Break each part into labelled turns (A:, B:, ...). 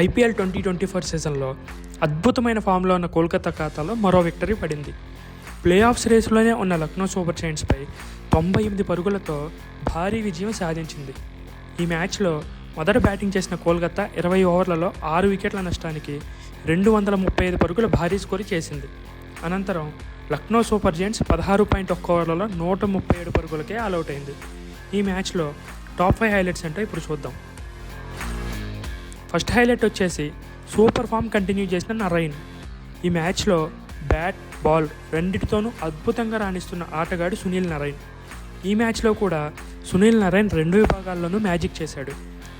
A: IPL twenty twenty four సీజన్లో అద్భుతమైన ఫామ్లో ఉన్న కోల్కతా ఖాతాలో మరో విక్టరీ పడింది. ప్లే ఆఫ్స్ రేసులోనే ఉన్న లక్నో సూపర్ జైంట్స్పై తొంభై ఎనిమిది పరుగులతో భారీ విజయం సాధించింది. ఈ మ్యాచ్లో మొదట బ్యాటింగ్ చేసిన కోల్కతా ఇరవై ఓవర్లలో ఆరు వికెట్ల నష్టానికి రెండు వందల ముప్పై ఐదు పరుగుల భారీ స్కోరు చేసింది. అనంతరం లక్నో సూపర్ జైంట్స్ పదహారు పాయింట్ ఒక్క ఓవర్లలో నూట ముప్పై ఏడు పరుగులకే ఆల్అవుట్ అయింది. ఈ మ్యాచ్లో టాప్ ఫైవ్ హైలైట్స్ అంటే ఇప్పుడు చూద్దాం. ఫస్ట్ హైలైట్ వచ్చేసి సూపర్ ఫామ్ కంటిన్యూ చేసిన నరైన్. ఈ మ్యాచ్లో బ్యాట్ బాల్ రెండిటితోనూ అద్భుతంగా రాణిస్తున్న ఆటగాడు సునీల్ నరైన్. ఈ మ్యాచ్లో కూడా సునీల్ నరైన్ రెండు విభాగాల్లోనూ మ్యాజిక్ చేశాడు.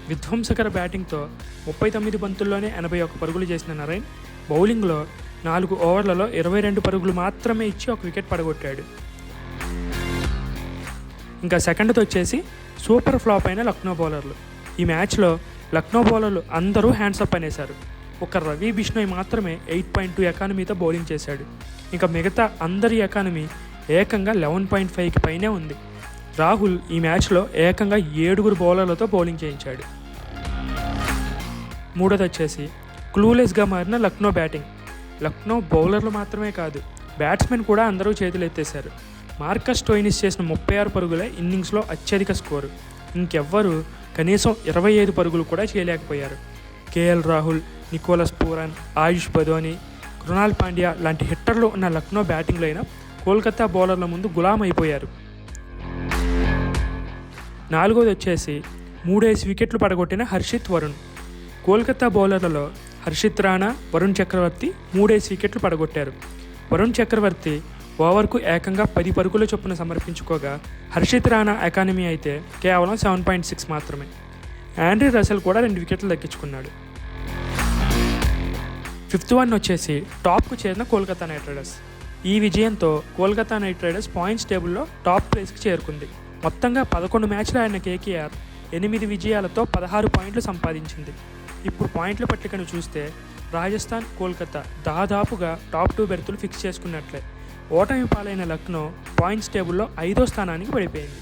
A: విధ్వంసకర బ్యాటింగ్తో ముప్పై తొమ్మిది బంతుల్లోనే ఎనభై ఒక్క పరుగులు చేసిన నరైన్ బౌలింగ్లో నాలుగు ఓవర్లలో ఇరవై రెండు పరుగులు మాత్రమే ఇచ్చి ఒక వికెట్ పడగొట్టాడు. ఇంకా సెకండ్తో వచ్చేసి సూపర్ ఫ్లాప్ అయిన లక్నో బౌలర్లు. ఈ మ్యాచ్లో లక్నో బౌలర్లు అందరూ హ్యాండ్సప్ అనేశారు. ఒక రవి బిష్ణోయ్ మాత్రమే ఎయిట్ పాయింట్ టూ ఎకానమీతో బౌలింగ్ చేశాడు. ఇంకా మిగతా అందరి ఎకానమీ ఏకంగా లెవెన్ పాయింట్ ఫైవ్కి పైనే ఉంది. రాహుల్ ఈ మ్యాచ్లో ఏకంగా ఏడుగురు బౌలర్లతో బౌలింగ్ చేయించాడు. మూడోది వచ్చేసి క్లూలెస్గా మారిన లక్నో బ్యాటింగ్ లక్నో బౌలర్లు మాత్రమే కాదు బ్యాట్స్మెన్ కూడా అందరూ చేతులు ఎత్తేశారు మార్కస్ టోయినిస్ చేసిన ముప్పై ఆరు పరుగులే ఇన్నింగ్స్లో అత్యధిక స్కోరు ఇంకెవ్వరు కనీసం ఇరవై ఐదు పరుగులు కూడా చేయలేకపోయారు. KL Rahul Nicholas Pooran Ayush Badoni Krunal Pandya లాంటి హిట్టర్లు ఉన్న లక్నో బ్యాటింగ్లో అయినా కోల్కతా బౌలర్ల ముందు గులాం అయిపోయారు నాలుగోది వచ్చేసి మూడేసి వికెట్లు పడగొట్టిన హర్షిత్ వరుణ్. కోల్కతా బౌలర్లలో హర్షిత్ రాణా వరుణ్ చక్రవర్తి మూడేసి వికెట్లు పడగొట్టారు. వరుణ్ చక్రవర్తి ఓవర్కు ఏకంగా పది పరుగుల చొప్పున సమర్పించుకోగా హర్షిత్ రాణా అకాడమీ అయితే కేవలం సెవెన్ పాయింట్ సిక్స్ మాత్రమే. ఆండ్రీ రసెల్ కూడా రెండు వికెట్లు దక్కించుకున్నాడు. ఫిఫ్త్ వన్ వచ్చేసి టాప్కు చేరిన కోల్కతా నైట్ రైడర్స్. ఈ విజయంతో కోల్కతా నైట్ రైడర్స్ పాయింట్స్ టేబుల్లో టాప్ ప్లేస్కి చేరుకుంది. మొత్తంగా పదకొండు మ్యాచ్లు ఆడిన కేకేఆర్ ఎనిమిది విజయాలతో పదహారు పాయింట్లు సంపాదించింది. ఇప్పుడు పాయింట్ల పట్టికను చూస్తే రాజస్థాన్ కోల్కతా దాదాపుగా టాప్ టూ బెర్తులు ఫిక్స్ చేసుకున్నట్లే. ఓటమి పాలైన లక్నో పాయింట్స్ టేబుల్లో ఐదో స్థానానికి పడిపోయింది.